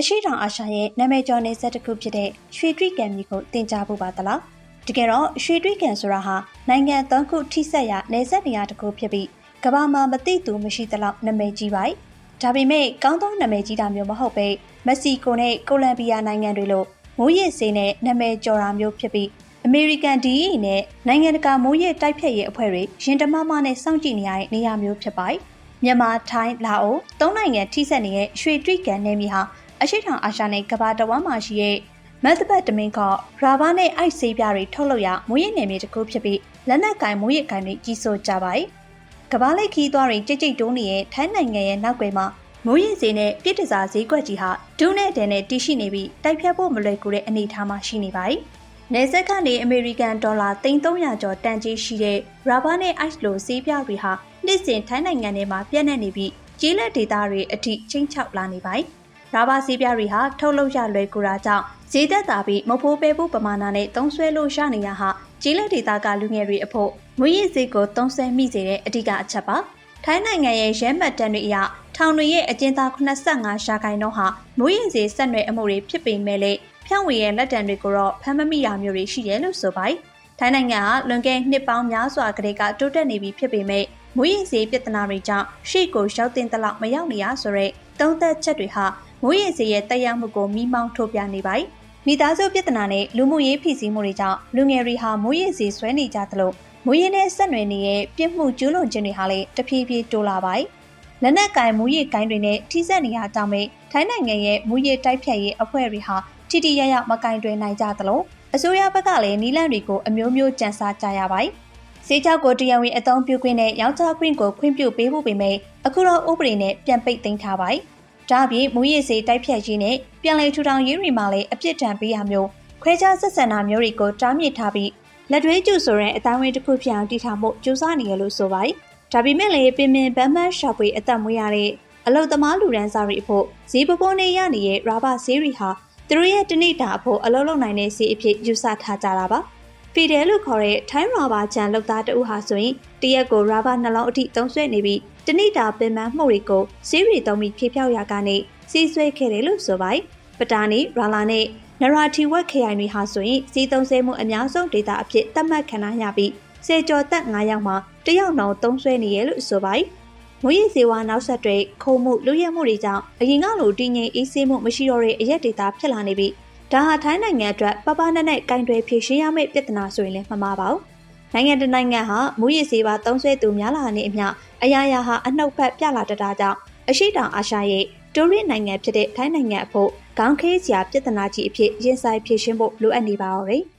အရှိတောင်အာရှရဲ့နာမည်ကျော်နေဆက်တစ်ခုဖြစ်တဲ့ရွှေတွိကန်မျိုးကိုတင် जा ဖို့ပါသလားတကယ်တော့ရွှေတွိကန်ဆိုတာဟာနိုင်ငံသုံးခုထိစပ်ရာနေဆက်နေရာတစ်ခုဖြစ်ပြီးကမ္ဘာမှာမသိသူမရှိသလောက်နာမည်ကြီးပါ့ဒါပေမဲ့ကောင်းသောနာမည်ကြီးတာမျိုးမဟုတ်ပဲမက္ဆီကိုနဲ့ကိုလံဘီယာနိုင်ငံတွေလိုမိုးရစ်စေးနဲ့နာမည်ကျော်တာမျိုးဖြစ်ပြီးအမေရိကန် DE နဲ့နိုင်ငံတကာမိုးရစ်တိုက်ဖြတ်ရေးအဖွဲ့တွေရင်တမမနဲ့စောင့်ကြည့်နေရတဲ့နေရာမျိုးဖြစ်ပါတယ်မြန်မာ၊ထိုင်း၊လာအိုသုံးနိုင်ငံထိစပ်နေတဲ့ရွှေတွိကန်နယ်မြေဟာ အရှိတောင်အာရှနဲ့ကမ္ဘာတဝမ်းမှာရှိတဲ့မက်သဘတ်တမင်ကရာဘာနဲ့အိုက်ဆေးပြားတွေထုတ်လုပ်ရမွေးရည်နယ်မြေတစ်ခုဖြစ်ပြီးလက်နက်ကင်မွေးရည်ကင်တွေကြီးစိုးကြပါတယ်။ကမ္ဘာလိတ်ခီးသွားတွေကြိတ်ကြိတ်တိုးနေတဲ့ထိုင်းနိုင်ငံရဲ့နောက်ွယ်မှာမိုးရည်စင်းနဲ့ပြစ်တစားဈေးကွက်ကြီးဟာဒူးနဲ့ဒန်နဲ့တည်ရှိနေပြီးတိုက်ဖြတ်ဖို့မလွယ်ကူတဲ့အနေအထားမှာရှိနေပါတယ်။နေဆက်ကနေအမေရိကန်ဒေါ်လာ300ကျော်တန်ကြီးရှိတဲ့ရာဘာနဲ့အိုက်လိုဈေးပြားတွေဟာနှစ်စဉ်ထိုင်းနိုင်ငံထဲမှာပြန့်နှံ့နေပြီးကြီးလက်ဒေတာတွေအထိချင်းချောက်လာနေပါတယ်။ ရာဘာဈေးပြားတွေဟာထုတ်လုပ်ရလွယ်ကူတာကြောင့်ဈေးသက်သာပြီးမဖိုးပဲဖို့ပမာဏနဲ့သုံးဆွဲလို့ရနေရဟာကြီးလက်ဒေတာကလူငယ်တွေအဖို့ငွေရည်ဈေးကိုသုံးဆွဲမိစေတဲ့အဓိကအချက်ပါ။ထိုင်းနိုင်ငံရဲ့ရဲမှတ်တမ်းတွေအရထောင်တွေရဲ့အကျဉ်းသား85ရှာခိုင်နှုန်းဟာမွေးရင်စေဆက်နွယ်အမှုတွေဖြစ်ပေမဲ့လည်းဖြန့်ဝေရဲ့လက်တံတွေကိုတော့ဖမ်းမမိတာမျိုးတွေရှိတယ်လို့ဆိုပါတယ်။ထိုင်းနိုင်ငံဟာလွန်ခဲ့နှစ်ပေါင်းများစွာကတည်းကတိုးတက်နေပြီဖြစ်ပေမဲ့မွေးရင်စေပြဿနာတွေကြောင့်ရှေ့ကိုရောက်တင်တလောက်မရောက်နေရဆိုတော့သုံးသက်ချက်တွေဟာ မွေးရင်စေရဲ့တက်ရောက်မှုကိုမိမောင်းထိုးပြနေပါတယ်။မိသားစုပြဿနာနဲ့လူမှုရေးဖိစီးမှုတွေကြောင့်လူငယ်တွေဟာမွေးရင်စေဆွဲနေကြသလိုမွေးရင်နဲ့ဆက်နွယ်နေတဲ့ပြစ်မှုကျူးလွန်ခြင်းတွေဟာလည်းတဖြည်းဖြည်းတိုးလာပါတယ်။လက်နက်ကင်မူရည်ကိုင်းတွေနဲ့ထိစပ်နေရကြောင်းပဲထိုင်းနိုင်ငံရဲ့မူရည်တိုက်ဖြတ်ရေးအဖွဲ့တွေဟာထိတိရရမကင်တွင်နိုင်ကြသလိုအစိုးရဘက်ကလည်းနီးလန့်တွေကိုအမျိုးမျိုးကြံစားကြရပါတယ်။ဈေးကြောက်ကိုတရားဝင်အသုံးပြုခွင့်နဲ့ရောင်းချခွင့်ကိုခွင့်ပြုပေးဖို့ပေမဲ့အခုတော့ဥပဒေနဲ့ပြန်ပိတ်သိမ်းထားပါတယ်။ ဒါ့အပြင်မူရည်စေတိုက်ဖြတ်ရေးနဲ့ပြန်လည်ထူထောင်ရေးတွေမှာလည်းအပြစ်ဒဏ်ပေးရမျိုးခွဲခြားဆက်ဆံတာမျိုးတွေကိုတားမြစ်ထားပြီးလက်တွဲကျူဆိုတဲ့အတိုင်းအဝန်တစ်ခုဖြစ်အောင်တည်ထောင်ဖို့ကြိုးစားနေရလို့ဆိုပါတယ်။ဒါပေမဲ့လည်းပင်ပင်ပန်းပန်းရှာဖွေအသက်မွေးရတဲ့အလုတ်သမားလူရန်စားတွေအဖို့ဈေးပပေါ်နေရနေတဲ့ရာဘာဈေးတွေဟာသူတို့ရဲ့တနိတာအဖို့အလုတ်လုံနိုင်တဲ့ဈေးအဖြစ်ယူဆထားကြတာပါ။ဖီဒယ်လို့ခေါ်တဲ့ထိုင်းရာဘာချန်လောက်သားတဦးဟာဆိုရင်တရက်ကိုရာဘာနှလုံးအထိသုံးဆွဲနေပြီး တနိတာပင်ပန်းမှုတွေကိုဈေးတွေသုံးပြီးဖြေဖြောက်ရကနေစီးဆွဲခဲ့တယ်လို့ဆိုပါတယ်။ပတာနီရာလာနဲ့နရာတီဝက်ခရိုင်တွေဟာဆိုရင်စီးသုံးဆဲမှုအများဆုံးဒေတာအဖြစ်သတ်မှတ်ခံရပြီးစေကျော်သက်9ယောက်မှာတယောက်နှောင်သုံးဆွဲနေရလို့ဆိုပါတယ်။မွေးရည်စေဝါနောက်ဆက်တွဲခုံမှုလူရဲမှုတွေကြောင့်အရင်ကလိုတည်ငြိမ်အေးဆေးမှုမရှိတော့တဲ့အရက်ဒေတာဖြစ်လာနေပြီးဒါဟာထိုင်းနိုင်ငံအတွက်ပပနဲ့နဲ့ကင်တွယ်ဖြေရှင်းရမယ့်ပြဿနာဆိုရင်လည်းမမှားပါဘူး။ နိုင်ငံတနိုင်ငံဟာမူရည်စေပါသုံးဆွဲသူများလာတဲ့အမျှအရာရာဟာအနှုတ်ဖက်ပြလာတတ်တာကြောင့်အရှိတောင်အာရှရဲ့တိုရစ်နိုင်ငံဖြစ်တဲ့ထိုင်းနိုင်ငံအဖို့ခေါင်းခဲစရာပြဿနာကြီးအဖြစ်ရင်ဆိုင်ဖြေရှင်းဖို့လိုအပ်နေပါတော့တယ်။